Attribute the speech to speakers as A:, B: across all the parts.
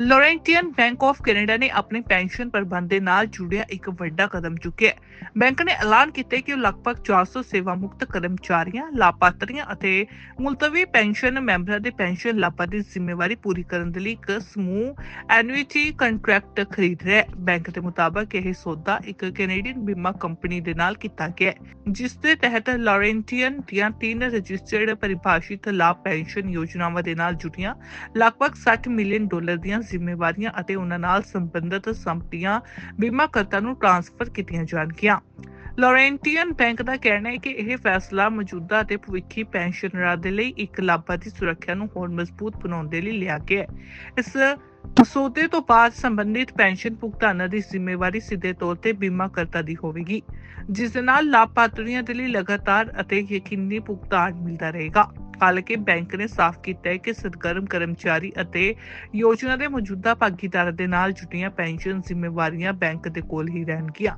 A: ਲੋਰੈਂਟੀਅਨ bank of Canada ਨੇ ਆਪਣੇ pension ਪ੍ਰਬੰਧ ਦੇ ਨਾਲ ਜੁੜਿਆ ਇੱਕ ਵੱਡਾ ਕਦਮ ਚੁੱਕਿਆ ਹੈ। ਬੈਂਕ ਨੇ ਐਲਾਨ ਕੀਤਾ ਕਿ ਉਹ ਲਗਭਗ 400 ਸੇਵਾ ਮੁਕਤ ਕਰਮਚਾਰੀਆਂ, ਲਾਭਪਾਤਰੀਆਂ ਅਤੇ ਮੁਲਤਵੀ ਪੈਨਸ਼ਨ ਮੈਂਬਰਾਂ ਦੇ ਪੈਨਸ਼ਨ ਲਾਭਾਂ ਦੀ ਜ਼ਿੰਮੇਵਾਰੀ ਪੂਰੀ ਕਰਨ ਦੇ ਲਈ ਇੱਕ ਸਮੂਹ ਐਨੂਇਟੀ ਕੰਟਰੈਕਟ ਖਰੀਦ ਰਿਹਾ ਹੈ। ਬੈਂਕ ਦੇ ਮੁਤਾਬਕ ਇਹ ਸੌਦਾ ਇੱਕ ਕੈਨੇਡੀਅਨ ਬੀਮਾ ਕੰਪਨੀ ਦੇ ਨਾਲ ਕੀਤਾ ਗਿਆ ਹੈ, ਜਿਸ ਦੇ ਤਹਿਤ ਲਾਰੈਂਟੀਅਨ ਦੀਆਂ ਤਿੰਨ ਰਜਿਸਟਰਡ ਪਰਿਭਾਸ਼ਿਤ ਲਾਭ ਪੈਨਸ਼ਨ ਯੋਜਨਾਵਾਂ ਦੇ ਨਾਲ ਜੁੜੀਆਂ ਲਗਭਗ 60 ਮਿਲੀਅਨ ਡਾਲਰ ਦੀਆਂ ਜ਼ਿੰਮੇਵਾਰੀਆਂ ਅਤੇ ਉਹਨਾਂ ਨਾਲ ਸੰਬੰਧਿਤ ਸੰਪਤੀਆਂ ਬੀਮਾਕਰਤਾ ਨੂੰ ਟ੍ਰਾਂਸਫਰ ਕੀਤੀਆਂ ਜਾਣਗੀਆਂ। ਲੋਰੈਂਟੀਅਨ ਬੈਂਕ ਦਾ ਕਹਿਣਾ ਹੈ ਕਿ ਇਹ ਫੈਸਲਾ ਮੌਜੂਦਾ ਅਤੇ ਭਵਿੱਖੀ ਪੈਨਸ਼ਨਰਾਂ ਦੇ ਲਈ ਇੱਕ ਲਾਭਾਂ ਸੁਰੱਖਿਆ ਨੂੰ ਹੋਰ ਮਜ਼ਬੂਤ ਬਣਾਉਣ ਦੇ ਲਈ ਲਿਆ ਗਿਆ ਹੈ। ਇਸ ਮਸੌਦੇ ਤੋਂ ਬਾਅਦ ਸੰਬੰਧਿਤ ਪੈਨਸ਼ਨ ਭੁਗਤਾਨਾਂ ਦੀ ਜ਼ਿੰਮੇਵਾਰੀ ਸਿੱਧੇ ਤੌਰ ਤੇ ਬੀਮਾਕਰਤਾ ਦੀ ਹੋਵੇਗੀ, ਜਿਸ ਦੇ ਨਾਲ ਲਾਭਪਾਤਰੀਆਂ ਦੇ ਲਈ ਲਗਾਤਾਰ ਅਤੇ ਯਕੀਨੀ ਭੁਗਤਾਨ ਮਿਲਦਾ ਰਹੇਗਾ। ਹਾਲਾਂਕਿ ਬੈਂਕ ਨੇ ਸਾਫ਼ ਕੀਤਾ ਹੈ ਕਿ ਸਰਗਰਮ ਕਰਮਚਾਰੀ ਅਤੇ ਯੋਜਨਾ ਦੇ ਮੌਜੂਦਾ ਭਾਗੀਦਾਰਾਂ ਦੇ ਨਾਲ ਜੁਟੀਆਂ ਪੈਨਸ਼ਨ ਜ਼ਿੰਮੇਵਾਰੀਆਂ ਬੈਂਕ ਦੇ ਕੋਲ ਹੀ ਰਹਿਣਗੀਆਂ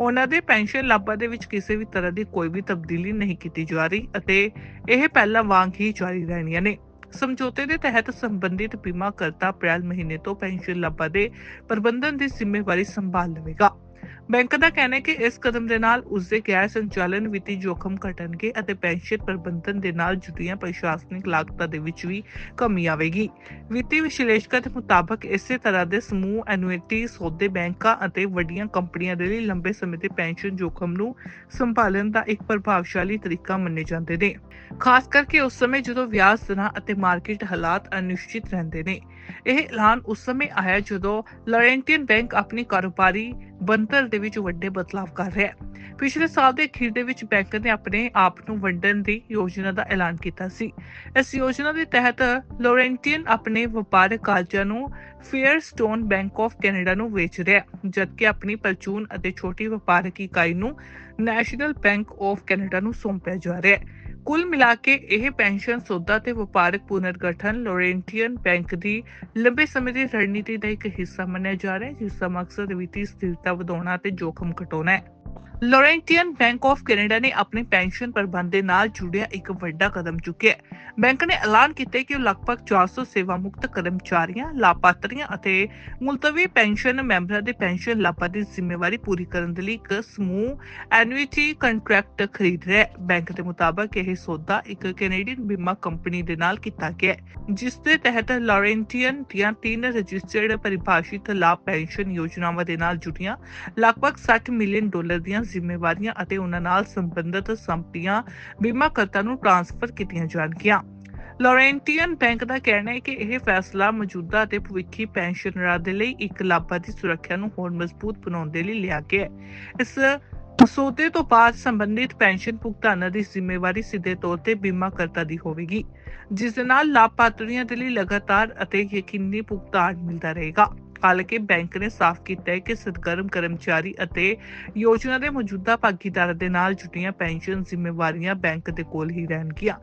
A: ਉਹਨਾਂ ਦੇ ਪੈਨਸ਼ਨ ਲਾਭਾਂ ਦੇ ਵਿੱਚ ਕਿਸੇ ਵੀ ਤਰ੍ਹਾਂ ਦੀ ਕੋਈ ਵੀ ਤਬਦੀਲੀ ਨਹੀਂ ਕੀਤੀ ਜਾ ਰਹੀ ਅਤੇ ਇਹ ਪਹਿਲਾਂ ਵਾਂਗ ਹੀ ਜਾਰੀ ਰਹਿਣੀਆਂ ਨੇ। ਸਮਝੌਤੇ ਦੇ ਤਹਿਤ ਸੰਬੰਧਿਤ ਬੀਮਾ ਕਰਤਾ ਅਪ੍ਰੈਲ ਮਹੀਨੇ ਤੋਂ ਪੈਨਸ਼ਨ ਲਾਭਾਂ ਦੇ ਪ੍ਰਬੰਧਨ ਦੀ ਜ਼ਿੰਮੇਵਾਰੀ ਸੰਭਾਲ ਲਵੇਗਾ। ਬੈਂਕ ਦਾ ਕਹਿਣਾ ਹੈ ਕਿ ਇਸ ਕਦਮ ਦੇ ਨਾਲ ਉਸ ਦੇ ਗੈਰ ਸੰਚਾਲਨ ਵਿੱਤੀ ਜੋਖਮ ਘਟਣਗੇ ਅਤੇ ਪੈਨਸ਼ਨ ਪ੍ਰਬੰਧਨ ਦੇ ਨਾਲ ਜੁੜੀਆਂ ਪ੍ਰਸ਼ਾਸਨਿਕ ਲਾਗਤਾਂ ਦੇ ਵਿੱਚ ਵੀ ਕਮੀ ਆਵੇਗੀ। ਵਿੱਤੀ ਵਿਸ਼ਲੇਸ਼ਕਾਂ ਦੇ ਮੁਤਾਬਕ ਇਸੇ ਤਰ੍ਹਾਂ ਦੇ ਸਮੂਹ ਐਨੂਇਟੀ ਸੌਦੇ ਬੈਂਕਾਂ ਅਤੇ ਵੱਡੀਆਂ ਕੰਪਨੀਆਂ ਦੇ ਲਈ ਲੰਬੇ ਸਮੇਂ ਦੇ ਪੈਨਸ਼ਨ ਜੋਖਮ ਨੂੰ ਸੰਭਾਲਣ ਦਾ ਇੱਕ ਪ੍ਰਭਾਵਸ਼ਾਲੀ ਤਰੀਕਾ ਮੰਨੇ ਜਾਂਦੇ ਨੇ। ਖਾਸ ਕਰਕੇ ਉਸ ਸਮੇਂ ਜਦੋਂ ਵਿਆਜ ਦਰਾਂ ਅਤੇ ਮਾਰਕੀਟ ਹਾਲਾਤ ਅਨਿਸ਼ਚਿਤ ਰਹਿੰਦੇ ਨੇ। ਇਹ ਐਲਾਨ ਉਸ ਸਮੇਂ ਆਇਆ ਜਦੋਂ ਲਾਰੈਂਟੀਅਨ ਬੈਂਕ ਆਪਣੀ ਕਾਰੋਬਾਰੀ ਬਣਤਰ ਦੇ ਵਿੱਚ ਵੱਡੇ ਬਦਲਾਅ ਕਰ ਰਿਹਾ ਹੈ। ਪਿਛਲੇ ਸਾਲ ਦੇ ਅਖੀਰ ਦੇ ਵਿੱਚ ਬੈਂਕ ਨੇ ਆਪਣੇ ਆਪ ਨੂੰ ਵੰਡਣ ਦੀ ਯੋਜਨਾ ਦਾ ਐਲਾਨ ਕੀਤਾ ਸੀ। ਇਸ ਯੋਜਨਾ ਦੇ ਤਹਿਤ ਲੋਰੈਂਟੀਅਨ ਆਪਣੇ ਵਪਾਰਕ ਕਾਰਜਾਂ ਨੂੰ Fairstone bank of Canada ਨੂੰ ਵੇਚ ਰਿਹਾ ਹੈ, ਜਦਕਿ ਆਪਣੀ ਪਰਚੂਨ ਅਤੇ ਛੋਟੀ ਵਪਾਰਕ ਇਕਾਈ ਨੂੰ ਨੈਸ਼ਨਲ ਬੈਂਕ ਆਫ ਕੈਨੇਡਾ ਨੂੰ ਸੌਂਪਿਆ ਜਾ ਰਿਹਾ ਹੈ। ਕੁੱਲ ਮਿਲਾ ਕੇ ਇਹ ਪੈਨਸ਼ਨ ਸੌਦਾ ਤੇ ਵਪਾਰਕ ਪੁਨਰਗਠਨ ਲੋਰੈਂਟੀਅਨ ਬੈਂਕ ਦੀ ਲੰਬੇ ਸਮੇਂ ਦੀ ਰਣਨੀਤੀ ਦਾ ਇੱਕ ਹਿੱਸਾ ਮੰਨਿਆ ਜਾ ਰਿਹਾ ਹੈ ਜਿਸ ਦਾ ਮਕਸਦ ਵਿੱਤੀ ਸਥਿਰਤਾ ਵਧਾਉਣਾ ਤੇ ਜੋਖਮ ਘਟਾਉਣਾ ਹੈ। ਲੋਰੈਂਟੀਅਨ ਬੈਂਕ ਆਫ ਕੈਨੇਡਾ ਨੇ ਆਪਣੇ ਪੈਨਸ਼ਨ ਪ੍ਰਬੰਧ ਦੇ ਨਾਲ ਜੁੜਿਆ ਇੱਕ ਵੱਡਾ ਕਦਮ ਚੁੱਕਿਆ ਬੈਂਕ ਨੇ ਐਲਾਨ ਕੀਤਾ ਕਿ ਉਹ ਲਗਭਗ 400 ਸੇਵਾ ਮੁਕਤ ਕਰਮਚਾਰੀਆਂ, ਲਾਭਪਾਤਰੀਆਂ ਅਤੇ ਮੁਲਤਵੀ ਪੈਨਸ਼ਨ ਮੈਂਬਰਾਂ ਦੇ ਪੈਨਸ਼ਨ ਲਾਭਾਂ ਦੀ ਜ਼ਿੰਮੇਵਾਰੀ ਪੂਰੀ ਕਰਨ ਦੇ ਲਈ ਇੱਕ ਸਮੂਹ ਐਨੂਇਟੀ ਕੰਟਰੈਕਟ ਖਰੀਦ ਰਿਹਾ ਹੈ। ਬੈਂਕ ਦੇ ਮੁਤਾਬਕ ਇਹ ਸੌਦਾ ਇੱਕ ਕੈਨੇਡੀਅਨ ਬੀਮਾ ਕੰਪਨੀ ਦੇ ਨਾਲ ਕੀਤਾ ਗਿਆ ਜਿਸ ਦੇ ਤਹਿਤ ਲਾਰੈਂਟੀਅਨ ਦੀਆਂ ਤਿੰਨ ਰਜਿਸਟਰਡ ਪਰਿਭਾਸ਼ਿਤ ਲਾਭ ਪੈਨਸ਼ਨ ਯੋਜਨਾਵਾਂ ਦੇ ਨਾਲ ਜੁੜੀਆਂ ਲਗਭਗ 60 ਮਿਲੀਅਨ ਡਾਲਰ ਦੀਆਂ ਜ਼ਿੰਮੇਵਾਰੀਆਂ ਅਤੇ ਉਹਨਾਂ ਨਾਲ ਸੰਬੰਧਿਤ ਸੰਪਤੀਆਂ, ਬੀਮਾਕਰਤਾ ਨੂੰ ਟ੍ਰਾਂਸਫਰ ਕੀਤੀਆਂ ਜਾਣਗੀਆਂ। ਲੋਰੈਂਟੀਅਨ ਬੈਂਕ ਦਾ ਕਹਿਣਾ ਹੈ ਕਿ ਇਹ ਫੈਸਲਾ ਮੌਜੂਦਾ ਅਤੇ ਭਵਿੱਖੀ ਪੈਨਸ਼ਨਰਾਂ ਦੇ ਲਈ ਇੱਕ ਲਾਭਾਂ ਸੁਰੱਖਿਆ ਨੂੰ ਹੋਰ ਮਜ਼ਬੂਤ ਬਣਾਉਣ ਦੇ ਲਈ ਲਿਆ ਗਿਆ ਹੈ। ਇਸ ਮਸੌਦੇ ਤੋਂ ਬਾਅਦ ਸੰਬੰਧਿਤ ਪੈਨਸ਼ਨ ਭੁਗਤਾਨਾਂ ਦੀ ਜ਼ਿੰਮੇਵਾਰੀ ਸਿੱਧੇ ਤੌਰ ਤੇ ਬੀਮਾਕਰਤਾ ਦੀ ਹੋਵੇਗੀ, ਜਿਸ ਦੇ ਨਾਲ ਲਾਭਪਾਤਰੀਆਂ ਦੇ ਲਈ ਲਗਾਤਾਰ ਅਤੇ ਯਕੀਨੀ ਭੁਗਤਾਨ ਮਿਲਦਾ ਰਹੇਗਾ। ਹਾਲਾਂਕਿ ਬੈਂਕ ਨੇ ਸਾਫ਼ ਕੀਤਾ ਹੈ ਕਿ ਸਰਗਰਮ ਕਰਮਚਾਰੀ ਅਤੇ ਯੋਜਨਾ ਦੇ ਮੌਜੂਦਾ ਭਾਗੀਦਾਰ ਦੇ ਨਾਲ ਜੁਟੀਆਂ ਪੈਨਸ਼ਨ ਜ਼ਿੰਮੇਵਾਰੀਆਂ ਬੈਂਕ ਦੇ ਕੋਲ ਹੀ ਰਹਿਣਗੀਆਂ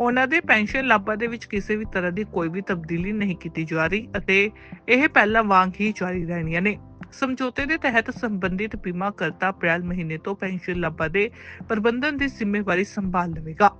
A: ਉਹਨਾਂ ਦੇ ਪੈਨਸ਼ਨ ਲਾਭਾਂ ਦੇ ਵਿੱਚ ਕਿਸੇ ਵੀ ਤਰ੍ਹਾਂ ਦੀ ਕੋਈ ਵੀ ਤਬਦੀਲੀ ਨਹੀਂ ਕੀਤੀ ਜਾ ਰਹੀ ਅਤੇ ਇਹ ਪਹਿਲਾਂ ਵਾਂਗ ਹੀ ਜਾਰੀ ਰਹਿਣੀਆਂ ਨੇ। ਸਮਝੌਤੇ ਦੇ ਤਹਿਤ ਸੰਬੰਧਿਤ ਬੀਮਾ ਕਰਤਾ ਅਪ੍ਰੈਲ ਮਹੀਨੇ ਤੋਂ ਪੈਨਸ਼ਨ ਲਾਭਾਂ ਦੇ ਪ੍ਰਬੰਧਨ ਦੀ ਜ਼ਿੰਮੇਵਾਰੀ ਸੰਭਾਲ ਲਵੇਗਾ।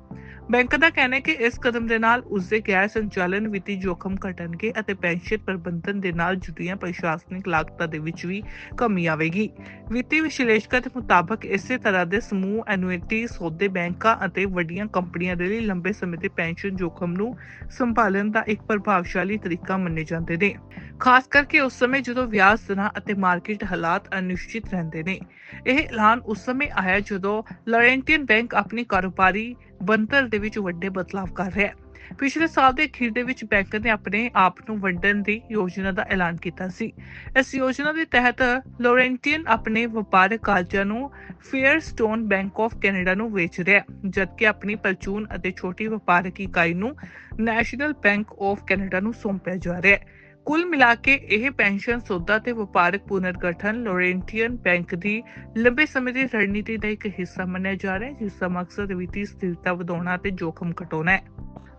A: ਬੈਂਕ ਦਾ ਕਹਿਣਾ ਹੈ ਕਿ ਇਸ ਕਦਮ ਦੇ ਨਾਲ ਉਸ ਦੇ ਗੈਰ ਸੰਚਾਲਨ ਵਿੱਤੀ ਜੋਖਮ ਘਟਣਗੇ ਅਤੇ ਪੈਨਸ਼ਨ ਪ੍ਰਬੰਧਨ ਦੇ ਨਾਲ ਜੁੜੀਆਂ ਪ੍ਰਸ਼ਾਸਨਿਕ ਲਾਗਤਾਂ ਦੇ ਵਿੱਚ ਵੀ ਕਮੀ ਆਵੇਗੀ। ਵਿੱਤੀ ਵਿਸ਼ਲੇਸ਼ਕਾਂ ਦੇ ਮੁਤਾਬਕ ਇਸੇ ਤਰ੍ਹਾਂ ਦੇ ਸਮੂਹ ਐਨੂਇਟੀ ਸੌਦੇ ਬੈਂਕਾਂ ਅਤੇ ਵੱਡੀਆਂ ਕੰਪਨੀਆਂ ਦੇ ਲਈ ਲੰਬੇ ਸਮੇਂ ਤੇ ਪੈਨਸ਼ਨ ਜੋਖਮ ਨੂੰ ਸੰਭਾਲਣ ਦਾ ਇੱਕ ਪ੍ਰਭਾਵਸ਼ਾਲੀ ਤਰੀਕਾ ਮੰਨੇ ਜਾਂਦੇ ਨੇ। ਖਾਸ ਕਰਕੇ ਉਸ ਸਮੇਂ ਜਦੋਂ ਵਿਆਜ ਦਰਾਂ ਅਤੇ ਮਾਰਕੀਟ ਹਾਲਾਤ ਅਨਿਸ਼ਚਿਤ ਰਹਿੰਦੇ ਨੇ, ਇਹ ਐਲਾਨ ਉਸ ਸਮੇਂ ਆਇਆ ਜਦੋਂ ਲਾਰੈਂਟੀਅਨ ਬੈਂਕ ਆਪਣੀ ਕਾਰੋਬਾਰੀ ਬਣਤਰ ਦੇ ਵਿੱਚ ਵੱਡੇ ਬਦਲਾਅ ਕਰ ਰਿਹਾ ਹੈ। ਪਿਛਲੇ ਸਾਲ ਦੇ ਅਖੀਰ ਦੇ ਵਿੱਚ ਬੈਂਕ ਨੇ ਆਪਣੇ ਆਪ ਨੂੰ ਵੰਡਣ ਦੀ ਯੋਜਨਾ ਦਾ ਐਲਾਨ ਕੀਤਾ ਸੀ। ਇਸ ਯੋਜਨਾ ਦੇ ਤਹਿਤ ਲੋਰੈਂਟੀਅਨ ਆਪਣੇ ਵਪਾਰਕ ਕਾਰਜਾਂ ਨੂੰ ਫੇਅਰਸਟੋਨ ਬੈਂਕ ਆਫ ਕੈਨੇਡਾ ਨੂੰ ਵੇਚ ਰਿਹਾ ਹੈ, ਜਦਕਿ ਆਪਣੀ ਪਰਚੂਨ ਅਤੇ ਛੋਟੀ ਵਪਾਰਕ ਇਕਾਈ ਨੂੰ ਨੈਸ਼ਨਲ ਬੈਂਕ ਆਫ ਕੈਨੇਡਾ ਨੂੰ ਸੌਂਪਿਆ ਜਾ ਰਿਹਾ ਹੈ। ਕੁੱਲ ਮਿਲਾ ਕੇ ਇਹ ਪੈਨਸ਼ਨ ਸੌਦਾ ਤੇ ਵਪਾਰਕ ਪੁਨਰਗਠਨ ਲੋਰੈਂਟੀਅਨ ਬੈਂਕ ਦੀ ਲੰਬੇ ਸਮੇਂ ਦੀ ਰਣਨੀਤੀ ਦਾ ਇੱਕ ਹਿੱਸਾ ਮੰਨਿਆ ਜਾ ਰਿਹਾ ਹੈ ਜਿਸ ਦਾ ਮਕਸਦ ਵਿੱਤੀ ਸਥਿਰਤਾ ਵਧਾਉਣਾ ਤੇ ਜੋਖਮ ਘਟਾਉਣਾ ਹੈ।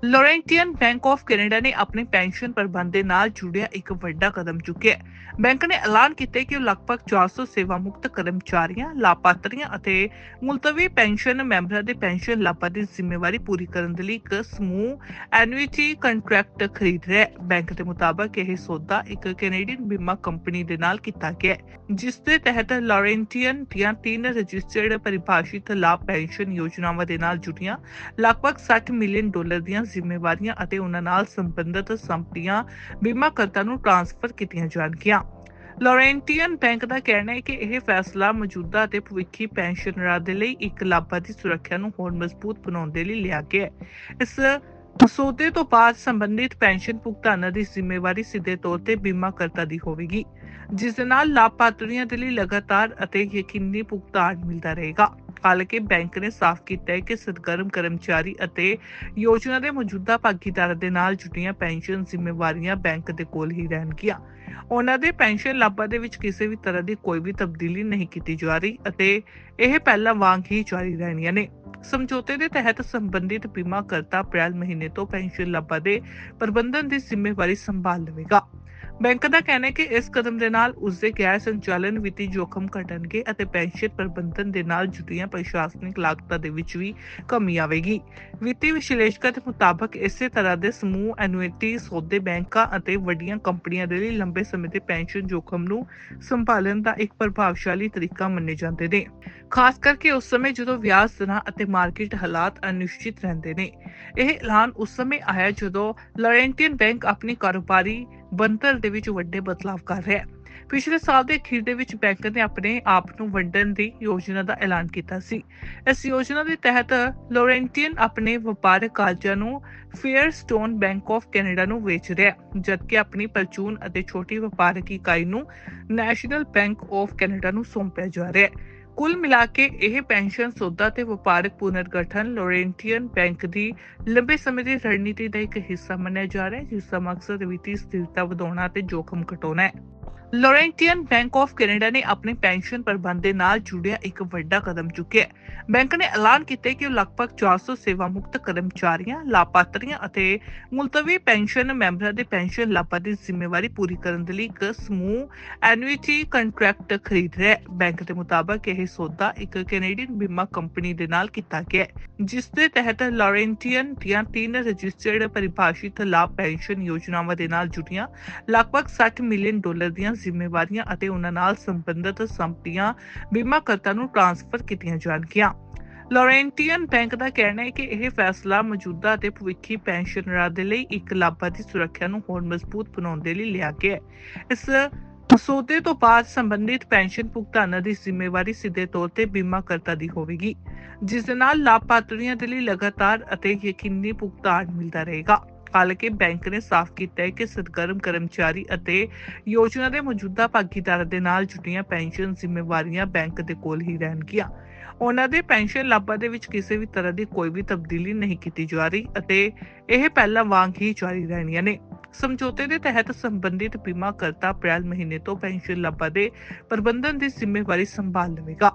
A: ਲੋਰੈਂਟੀਅਨ ਬੈਂਕ ਆਫ ਕੈਨੇਡਾ ਨੇ ਆਪਣੇ ਪੈਨਸ਼ਨ ਪ੍ਰਬੰਧ ਦੇ ਨਾਲ ਜੁੜਿਆ ਇੱਕ ਵੱਡਾ ਕਦਮ ਚੁੱਕਿਆ ਹੈ। ਬੈਂਕ ਨੇ ਐਲਾਨ ਕੀਤਾ ਕਿ ਉਹ ਲਗਭਗ 400 ਸੇਵਾ ਮੁਕਤ ਕਰਮਚਾਰੀਆਂ, ਲਾਭਪਾਤਰੀਆਂ ਅਤੇ ਮੁਲਤਵੀ ਪੈਨਸ਼ਨ ਮੈਂਬਰਾਂ ਦੇ ਪੈਨਸ਼ਨ ਲਾਭਾਂ ਦੀ ਜ਼ਿੰਮੇਵਾਰੀ ਪੂਰੀ ਕਰਨ ਦੇ ਲਈ ਇੱਕ ਸਮੂਹ ਐਨੂਇਟੀ ਕੰਟਰੈਕਟ ਖਰੀਦ ਰਿਹਾ ਹੈ। ਬੈਂਕ ਦੇ ਮੁਤਾਬਕ ਇਹ ਸੌਦਾ ਇੱਕ ਕੈਨੇਡੀਅਨ ਬੀਮਾ ਕੰਪਨੀ ਦੇ ਨਾਲ ਕੀਤਾ ਗਿਆ ਹੈ, ਜਿਸ ਦੇ ਤਹਿਤ ਲਾਰੈਂਟੀਅਨ ਦੀਆਂ ਤਿੰਨ ਰਜਿਸਟਰਡ ਪਰਿਭਾਸ਼ਿਤ ਲਾਭ ਪੈਨਸ਼ਨ ਯੋਜਨਾਵਾਂ ਦੇ ਨਾਲ ਜੁੜੀਆਂ ਲਗਭਗ 60 ਮਿਲੀਅਨ ਡਾਲਰ ਦੀਆਂ ਜ਼ਿੰਮੇਵਾਰੀਆਂ ਅਤੇ ਉਹਨਾਂ ਨਾਲ ਸੰਬੰਧਿਤ ਸੰਪਤੀਆਂ ਬੀਮਾਕਰਤਾ ਨੂੰ ਟ੍ਰਾਂਸਫਰ ਕੀਤੀਆਂ ਜਾਣਗੀਆਂ। ਲੋਰੈਂਟੀਅਨ ਬੈਂਕ ਦਾ ਕਹਿਣਾ ਹੈ ਕਿ ਇਹ ਫੈਸਲਾ ਮੌਜੂਦਾ ਅਤੇ ਭਵਿੱਖੀ ਪੈਨਸ਼ਨਰਾਂ ਦੇ ਲਈ ਇੱਕ ਲਾਭਾਂ ਸੁਰੱਖਿਆ ਨੂੰ ਹੋਰ ਮਜ਼ਬੂਤ ਬਣਾਉਣ ਦੇ ਲਈ ਲਿਆ ਗਿਆ ਹੈ। ਇਸ ਮਸੌਦੇ ਤੋਂ ਬਾਅਦ ਸੰਬੰਧਿਤ ਪੈਨਸ਼ਨ ਭੁਗਤਾਨਾਂ ਦੀ ਜ਼ਿੰਮੇਵਾਰੀ ਸਿੱਧੇ ਤੌਰ ਤੇ ਬੀਮਾਕਰਤਾ ਦੀ ਹੋਵੇਗੀ, ਜਿਸ ਦੇ ਨਾਲ ਲਾਭਪਾਤਰੀਆਂ ਦੇ ਲਈ ਲਗਾਤਾਰ ਅਤੇ ਯਕੀਨੀ ਭੁਗਤਾਨ ਮਿਲਦਾ ਰਹੇਗਾ। ਹਾਲਾਂਕਿ ਬੈਂਕ ਨੇ ਸਾਫ਼ ਕੀਤਾ ਹੈ ਕਿ ਸਰਗਰਮ ਕਰਮਚਾਰੀ ਅਤੇ ਯੋਜਨਾ ਦੇ ਮੌਜੂਦਾ ਭਾਗੀਦਾਰਾਂ ਦੇ ਨਾਲ ਜੁੜੀਆਂ ਪੈਨਸ਼ਨ ਜ਼ਿੰਮੇਵਾਰੀਆਂ ਬੈਂਕ ਦੇ ਕੋਲ ਹੀ ਰਹਿਣਗੀਆਂ ਉਹਨਾਂ ਦੇ ਪੈਨਸ਼ਨ ਲਾਭਾਂ ਦੇ ਵਿੱਚ ਕਿਸੇ ਵੀ ਤਰ੍ਹਾਂ ਦੀ ਕੋਈ ਵੀ ਤਬਦੀਲੀ ਨਹੀਂ ਕੀਤੀ ਜਾ ਰਹੀ ਅਤੇ ਇਹ ਪਹਿਲਾਂ ਵਾਂਗ ਹੀ ਜਾਰੀ ਰਹਿਣੀਆਂ ਨੇ। ਸਮਝੌਤੇ ਦੇ ਤਹਿਤ ਸੰਬੰਧਿਤ ਬੀਮਾ ਕਰਤਾ ਅਪ੍ਰੈਲ ਮਹੀਨੇ ਤੋਂ ਪੈਨਸ਼ਨ ਲਾਭਾਂ ਦੇ ਪ੍ਰਬੰਧਨ ਦੀ ਜ਼ਿੰਮੇਵਾਰੀ ਸੰਭਾਲ ਲਵੇਗਾ। ਬੈਂਕ ਦਾ ਕਹਿਣਾ ਹੈ ਕਿ ਇਸ ਕਦਮ ਦੇ ਨਾਲ ਉਸ ਦੇ ਗੈਰ ਸੰਚਾਲਨ ਵਿੱਤੀ ਜੋਖਮ ਘਟਣਗੇ ਅਤੇ ਪੈਨਸ਼ਨ ਪ੍ਰਬੰਧਨ ਦੇ ਨਾਲ ਜੁੜੀਆਂ ਪ੍ਰਸ਼ਾਸਨਿਕ ਲਾਗਤਾਂ ਦੇ ਵਿੱਚ ਵੀ ਕਮੀ ਆਵੇਗੀ। ਵਿੱਤੀ ਵਿਸ਼ਲੇਸ਼ਕਾਂ ਦੇ ਮੁਤਾਬਕ ਇਸੇ ਤਰ੍ਹਾਂ ਦੇ ਸਮੂਹ ਐਨੂਇਟੀ ਸੌਦੇ ਬੈਂਕਾਂ ਅਤੇ ਵੱਡੀਆਂ ਕੰਪਨੀਆਂ ਦੇ ਲਈ ਲੰਬੇ ਸਮੇਂ ਦੇ ਪੈਨਸ਼ਨ ਜੋਖਮ ਨੂੰ ਸੰਭਾਲਣ ਦਾ ਇੱਕ ਪ੍ਰਭਾਵਸ਼ਾਲੀ ਤਰੀਕਾ ਮੰਨੇ ਜਾਂਦੇ ਨੇ। ਖਾਸ ਕਰਕੇ ਉਸ ਸਮੇਂ ਜਦੋਂ ਵਿਆਜ ਦਰਾਂ ਅਤੇ ਮਾਰਕੀਟ ਹਾਲਾਤ ਅਨਿਸ਼ਚਿਤ ਰਹਿੰਦੇ ਨੇ। ਇਹ ਐਲਾਨ ਉਸ ਸਮੇਂ ਆਇਆ ਜਦੋਂ ਲਾਰੈਂਟੀਅਨ ਬੈਂਕ ਆਪਣੀ ਕਾਰੋਬਾਰੀ ਬਣਤਰ ਦੇ ਵਿੱਚ ਵੱਡੇ ਬਦਲਾਅ ਕਰ ਰਿਹਾ ਹੈ। ਪਿਛਲੇ ਸਾਲ ਦੇ ਅਖੀਰ ਦੇ ਵਿੱਚ ਬੈਂਕ ਨੇ ਆਪਣੇ ਆਪ ਨੂੰ ਵੰਡਣ ਦੀ ਯੋਜਨਾ ਦਾ ਐਲਾਨ ਕੀਤਾ ਸੀ। ਇਸ ਯੋਜਨਾ ਦੇ ਤਹਿਤ ਲੋਰੈਂਟੀਅਨ ਆਪਣੇ ਵਪਾਰਕ ਕਾਰਜਾਂ ਨੂੰ Fairstone bank of Canada ਨੂੰ ਵੇਚ ਰਿਹਾ ਜਦਕਿ ਆਪਣੀ ਪਰਚੂਨ ਅਤੇ ਛੋਟੀ ਵਪਾਰਕ ਇਕਾਈ ਨੂੰ ਨੈਸ਼ਨਲ ਬੈਂਕ ਆਫ ਕੈਨੇਡਾ ਨੂੰ ਸੌਂਪਿਆ ਜਾ ਰਿਹਾ ਹੈ। ਕੁੱਲ ਮਿਲਾ ਕੇ ਇਹ ਪੈਨਸ਼ਨ ਸੌਦਾ ਤੇ ਵਪਾਰਕ ਪੁਨਰਗਠਨ ਲੋਰੈਂਟੀਅਨ ਬੈਂਕ ਦੀ ਲੰਬੇ ਸਮੇਂ ਦੀ ਰਣਨੀਤੀ ਦਾ ਇੱਕ ਹਿੱਸਾ ਮੰਨਿਆ ਜਾ ਰਿਹਾ ਹੈ, ਜਿਸ ਦਾ ਮਕਸਦ ਵਿੱਤੀ ਸਥਿਰਤਾ ਵਧਾਉਣਾ ਤੇ ਜੋਖਮ ਘਟਾਉਣਾ ਹੈ। ਲੋਰੈਂਟੀਅਨ ਬੈਂਕ ਆਫ ਕੈਨੇਡਾ ਨੇ ਆਪਣੇ ਪੈਨਸ਼ਨ ਪ੍ਰਬੰਧ ਦੇ ਨਾਲ ਜੁੜਿਆ ਇੱਕ ਵੱਡਾ ਕਦਮ ਚੁੱਕਿਆ ਹੈ। ਬੈਂਕ ਨੇ ਐਲਾਨ ਕੀਤਾ ਕਿ ਉਹ ਲਗਭਗ 400 ਸੇਵਾ ਮੁਕਤ ਕਰਮਚਾਰੀਆਂ, ਲਾਭਪਾਤਰੀਆਂ ਅਤੇ ਮੁਲਤਵੀ ਪੈਨਸ਼ਨ ਮੈਂਬਰਾਂ ਦੇ ਪੈਨਸ਼ਨ ਲਾਭਾਂ ਦੀ ਜ਼ਿੰਮੇਵਾਰੀ ਪੂਰੀ ਕਰਨ ਦੇ ਲਈ ਇੱਕ ਸਮੂਹ ਐਨੂਇਟੀ ਕੰਟਰੈਕਟ ਖਰੀਦ ਰਿਹਾ ਹੈ। ਬੈਂਕ ਦੇ ਮੁਤਾਬਕ ਇਹ ਸੌਦਾ ਇੱਕ ਕੈਨੇਡੀਅਨ ਬੀਮਾ ਕੰਪਨੀ ਦੇ ਨਾਲ ਕੀਤਾ ਗਿਆ ਹੈ, ਜਿਸ ਦੇ ਤਹਿਤ ਲਾਰੈਂਟੀਅਨ ਦੀਆਂ ਤਿੰਨ ਰਜਿਸਟਰਡ ਪਰਿਭਾਸ਼ਿਤ ਲਾਭ ਪੈਨਸ਼ਨ ਯੋਜਨਾਵਾਂ ਦੇ ਨਾਲ ਜੁੜੀਆਂ ਲਗਭਗ 60 ਮਿਲੀਅਨ ਡਾਲਰ ਦੀਆਂ ਜ਼ਿੰਮੇਵਾਰੀਆਂ ਅਤੇ ਉਹਨਾਂ ਨਾਲ ਸੰਬੰਧਿਤ ਸੰਪਤੀਆਂ ਬੀਮਾਕਰਤਾ ਨੂੰ ਟ੍ਰਾਂਸਫਰ ਕੀਤੀਆਂ ਜਾਣਗੀਆਂ। ਲੋਰੈਂਟੀਅਨ ਬੈਂਕ ਦਾ ਕਹਿਣਾ ਹੈ ਕਿ ਇਹ ਫੈਸਲਾ ਮੌਜੂਦਾ ਅਤੇ ਭਵਿੱਖੀ ਪੈਨਸ਼ਨਰਾਂ ਦੇ ਲਈ ਇੱਕ ਲਾਭਾਂ ਸੁਰੱਖਿਆ ਨੂੰ ਹੋਰ ਮਜ਼ਬੂਤ ਬਣਾਉਣ ਦੇ ਲਈ ਲਿਆ ਗਿਆ ਹੈ। ਇਸ ਮਸੌਦੇ ਤੋਂ ਬਾਅਦ ਸੰਬੰਧਿਤ ਪੈਨਸ਼ਨ ਭੁਗਤਾਨਾਂ ਦੀ ਜ਼ਿੰਮੇਵਾਰੀ ਸਿੱਧੇ ਤੌਰ ਤੇ ਬੀਮਾਕਰਤਾ ਦੀ ਹੋਵੇਗੀ, ਜਿਸ ਦੇ ਨਾਲ ਲਾਭਪਾਤਰੀਆਂ ਦੇ ਲਈ ਲਗਾਤਾਰ ਅਤੇ ਯਕੀਨੀ ਭੁਗਤਾਨ ਮਿਲਦਾ ਰਹੇਗਾ। ਹਾਲਾਂਕਿ ਬੈਂਕ ਨੇ ਸਾਫ਼ ਕੀਤਾ ਹੈ ਕਿ ਸਰਗਰਮ ਕਰਮਚਾਰੀ ਅਤੇ ਯੋਜਨਾ ਦੇ ਮੌਜੂਦਾ ਭਾਗੀਦਾਰਾਂ ਦੇ ਨਾਲ ਜੁੜੀਆਂ ਪੈਨਸ਼ਨ ਜ਼ਿੰਮੇਵਾਰੀਆਂ ਬੈਂਕ ਦੇ ਕੋਲ ਹੀ ਰਹਿਣਗੀਆਂ ਉਹਨਾਂ ਦੇ ਪੈਨਸ਼ਨ ਲਾਭਾਂ ਦੇ ਵਿੱਚ ਕਿਸੇ ਵੀ ਤਰ੍ਹਾਂ ਦੀ ਕੋਈ ਵੀ ਤਬਦੀਲੀ ਨਹੀਂ ਕੀਤੀ ਜਾ ਰਹੀ ਅਤੇ ਇਹ ਪਹਿਲਾਂ ਵਾਂਗ ਹੀ ਜਾਰੀ ਰਹਿਣੀਆਂ ਨੇ। ਸਮਝੌਤੇ ਦੇ ਤਹਿਤ ਸੰਬੰਧਿਤ ਬੀਮਾ ਕਰਤਾ ਅਪ੍ਰੈਲ ਮਹੀਨੇ ਤੋਂ ਪੈਨਸ਼ਨ ਲਾਭਾਂ ਦੇ ਪ੍ਰਬੰਧਨ ਦੀ ਜ਼ਿੰਮੇਵਾਰੀ ਸੰਭਾਲ ਲਵੇਗਾ।